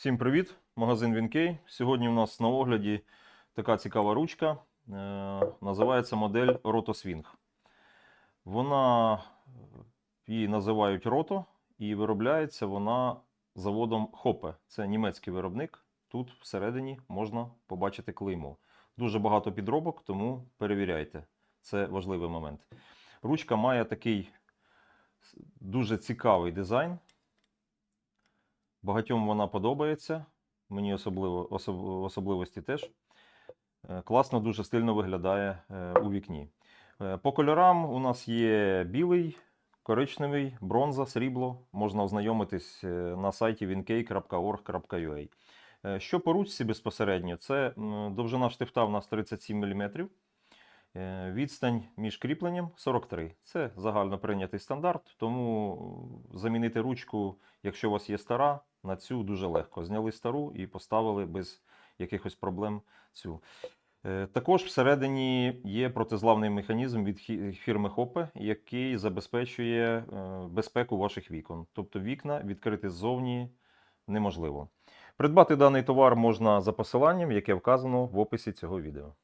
Всім привіт! Магазин Вінкей. Сьогодні у нас на огляді така цікава ручка. Е, називається модель RotoSwing. Вона е, її називають Roto і виробляється вона заводом Hoppe. Це німецький виробник. Тут всередині можна побачити клеймо. Дуже багато підробок, тому перевіряйте. Це важливий момент. Ручка має такий дуже цікавий дизайн. Багатьом вона подобається. Мені особливо, особ, особливості теж. Е, Класно, дуже стильно виглядає е, у вікні. Е, По кольорам у нас є білий, коричневий, бронза, срібло. Можна ознайомитись на сайті winkey.org.ua. Що по ручці безпосередньо? Це довжина штифта у нас 37 мм. Відстань між кріпленням 43. Це загально прийнятий стандарт, тому замінити ручку, якщо у вас є стара, на цю дуже легко. Зняли стару і поставили без якихось проблем цю. Е, Також всередині є протизлавний механізм від фірми Hoppe, який забезпечує е, безпеку ваших вікон. Тобто вікна відкрити ззовні неможливо. Придбати даний товар можна за посиланням, яке вказано в описі цього відео.